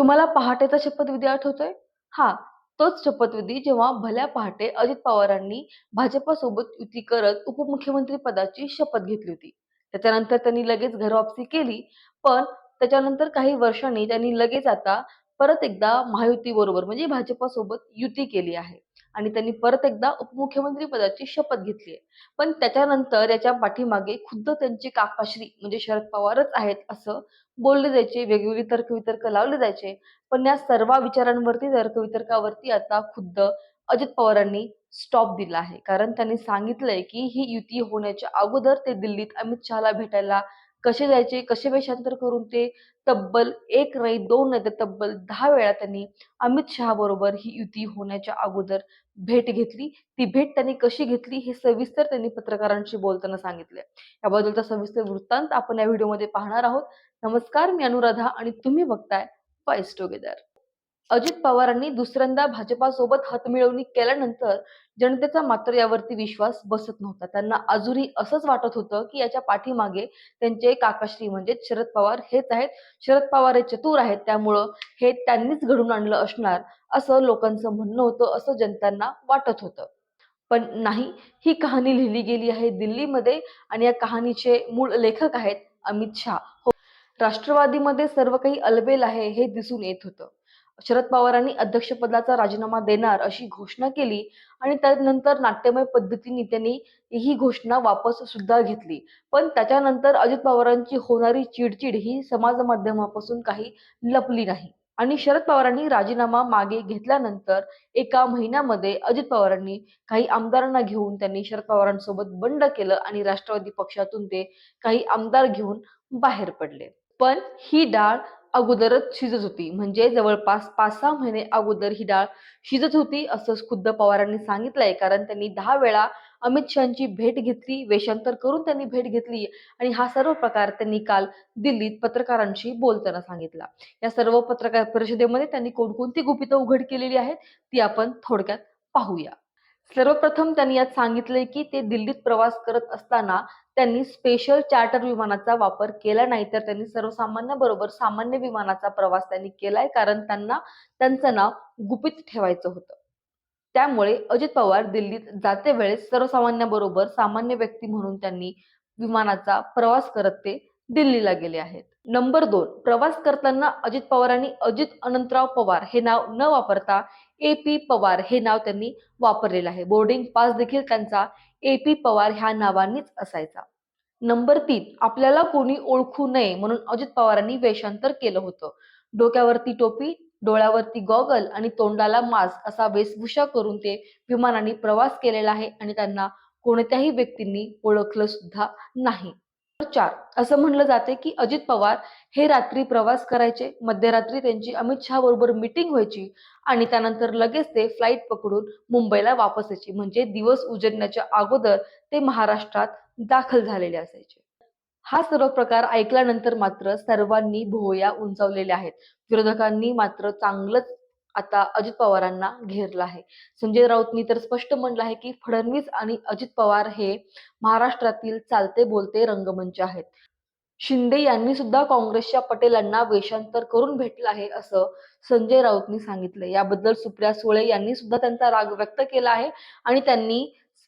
तुम्हाला पहाटेचा शपथविधी आठवतोय? हा, तोच शपथविधी जेव्हा भल्या पहाटे अजित पवारांनी भाजपसोबत युती करत उपमुख्यमंत्री पदाची शपथ घेतली होती. त्याच्यानंतर त्यांनी लगेच घरवापसी केली. पण त्याच्यानंतर काही वर्षांनी त्यांनी लगेच आता परत एकदा महायुतीबरोबर म्हणजे भाजपसोबत युती केली आहे. आणि त्यांनी परत एकदा उपमुख्यमंत्री पदाची शपथ घेतली आहे. पण त्याच्यानंतर याच्या पाठीमागे खुद्द त्यांचे काकाश्री म्हणजे शरद पवारच आहेत असं बोलले जायचे, वेगवेगळे तर्कवितर्क लावले जायचे. पण या सर्व विचारांवरती, तर्कवितर्कावरती आता खुद्द अजित पवारांनी स्टॉप दिला आहे. कारण त्यांनी सांगितलंय, की ही युती होण्याच्या अगोदर ते दिल्लीत अमित शहाला भेटायला कसे जायचे, कसे वेषांतर करून ते तब्बल एक नाही, दोन नाही तर तब्बल दहा वेळा त्यांनी अमित शहाबरोबर ही युती होण्याच्या अगोदर भेट घेतली. ती भेट त्यांनी कशी घेतली हे सविस्तर त्यांनी पत्रकारांशी बोलताना सांगितले याबद्दलचा सविस्तर वृत्तांत आपण या व्हिडिओमध्ये पाहणार आहोत. नमस्कार, मी अनुराधा आणि तुम्ही बघताय व्हॉइस टुगेदर. अजित पवारांनी दुसऱ्यांदा भाजपासोबत हातमिळवणी केल्यानंतर जनतेचा मात्र यावरती विश्वास बसत नव्हता. त्यांना अजूनही असंच वाटत होतं, की याच्या पाठीमागे त्यांचे काकाश्री म्हणजे शरद पवार हेच आहेत. शरद पवार हे चतुर आहेत, त्यामुळं हे त्यांनीच घडवून आणलं असणार, असं लोकांचं म्हणणं होतं, असं जनतांना वाटत होतं. पण नाही, ही कहाणी लिहिली गेली आहे दिल्लीमध्ये आणि या कहाणीचे मूळ लेखक आहेत अमित शहा. हो, राष्ट्रवादीमध्ये सर्व काही अलबेल आहे हे दिसून येत होतं. शरद पवारांनी अध्यक्षपदाचा राजीनामा देणार अशी घोषणा केली आणि त्यानंतर नाट्यमय पद्धतीने त्यांनी ही घोषणा वापस सुद्धा घेतली. पण त्याच्यानंतर अजित पवारांची होणारी चिडचिड ही समाज माध्यमापासून काही लपली नाही. आणि शरद पवारांनी राजीनामा मागे घेतल्यानंतर एका महिन्यामध्ये अजित पवारांनी काही आमदारांना घेऊन त्यांनी शरद पवारांसोबत बंड केलं आणि राष्ट्रवादी पक्षातून ते काही आमदार घेऊन बाहेर पडले. पण ही डाळ अगोदरच शिजत होती. म्हणजे जवळपास 5-6 महिने अगोदर ही डाळ शिजत होती असं खुद्द पवारांनी सांगितलंय. कारण त्यांनी दहा वेळा अमित शहांची भेट घेतली, वेषांतर करून त्यांनी भेट घेतली आणि हा सर्व प्रकार त्यांनी काल दिल्लीत पत्रकारांशी बोलताना सांगितला. या सर्व पत्रकार परिषदेमध्ये त्यांनी कोणकोणती गुपितं उघड केलेली आहेत, ती आपण थोडक्यात पाहूया. सर्वप्रथम त्यांनी यात सांगितले की ते दिल्लीत प्रवास करत असताना त्यांनी स्पेशल चार्टर विमानाचा वापर केला नाही, तर त्यांनी सर्वसामान्यांबरोबर सामान्य विमानाचा प्रवास त्यांनी केलाय. कारण त्यांना त्यांचं नाव गुपित ठेवायचं होतं. त्यामुळे अजित पवार दिल्लीत जाते वेळेस सर्वसामान्यांबरोबर सामान्य व्यक्ती म्हणून त्यांनी विमानाचा प्रवास करत ते दिल्लीला गेले आहेत. नंबर दोन प्रवास करताना अजित पवारांनी अजित अनंतराव पवार हे नाव न वापरता ए. पी. पवार हे नाव त्यांनी वापरलेलं आहे. बोर्डिंग पास देखील त्यांचा ए. पी. पवार ह्या नावानेच असायचा. नंबर तीन आपल्याला कोणी ओळखू नये म्हणून अजित पवारांनी वेषांतर केलं होतं. डोक्यावरती टोपी, डोळ्यावरती गॉगल आणि तोंडाला मास्क असा वेशभूषा करून ते विमानाने प्रवास केलेला आहे आणि त्यांना कोणत्याही व्यक्तींनी ओळखलं सुद्धा नाही. चार असं म्हणलं जाते, की अजित पवार हे रात्री प्रवास करायचे. मध्यरात्री त्यांची अमित शहाबरोबर मीटिंग व्हायची आणि त्यानंतर लगेच ते फ्लाईट पकडून मुंबईला वापस यायचे. म्हणजे दिवस उजडण्याच्या अगोदर ते महाराष्ट्रात दाखल झालेले असायचे. हा सर्व प्रकार ऐकल्यानंतर मात्र सर्वांनी भोवया उंचावलेल्या आहेत. विरोधकांनी मात्र चांगलंच आता अजित पवारांना घेरलं आहे. संजय राऊतनी तर स्पष्ट म्हणलं आहे, की फडणवीस आणि अजित पवार हे महाराष्ट्रातील चालते बोलते रंगमंच आहेत. शिंदे यांनी सुद्धा काँग्रेसच्या पटेलांना वेषांतर करून भेटलं आहे असं संजय राऊतनी सांगितलं याबद्दल सुप्रिया सुळे यांनी सुद्धा त्यांचा राग व्यक्त केला आहे आणि त्यांनी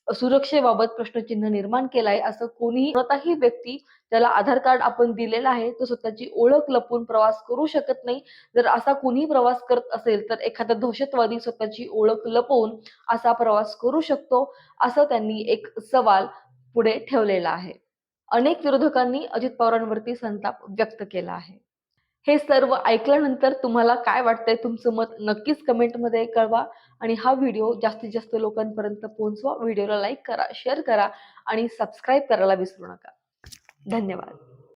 सुरक्षेबाबत प्रश्नचिन्ह निर्माण केलाय असं कोणीही कोणताही व्यक्ती ज्याला आधार कार्ड आपण दिलेला आहे, तो स्वतःची ओळख लपून प्रवास करू शकत नाही. जर असा कोणी प्रवास करत असेल, तर एखादा दहशतवादी स्वतःची ओळख लपवून असा प्रवास करू शकतो, असं त्यांनी एक सवाल पुढे ठेवलेला आहे. अनेक विरोधकांनी अजित पवारांवरती संताप व्यक्त केला आहे. हे सर्व ऐकल्यानंतर तुम्हाला काय वाटतंय? तुमचं मत नक्कीच कमेंटमध्ये कळवा आणि हा व्हिडिओ जास्तीत जास्त लोकांपर्यंत पोहोचवा. व्हिडिओला लाईक करा, शेअर करा आणि सबस्क्राईब करायला विसरू नका. धन्यवाद.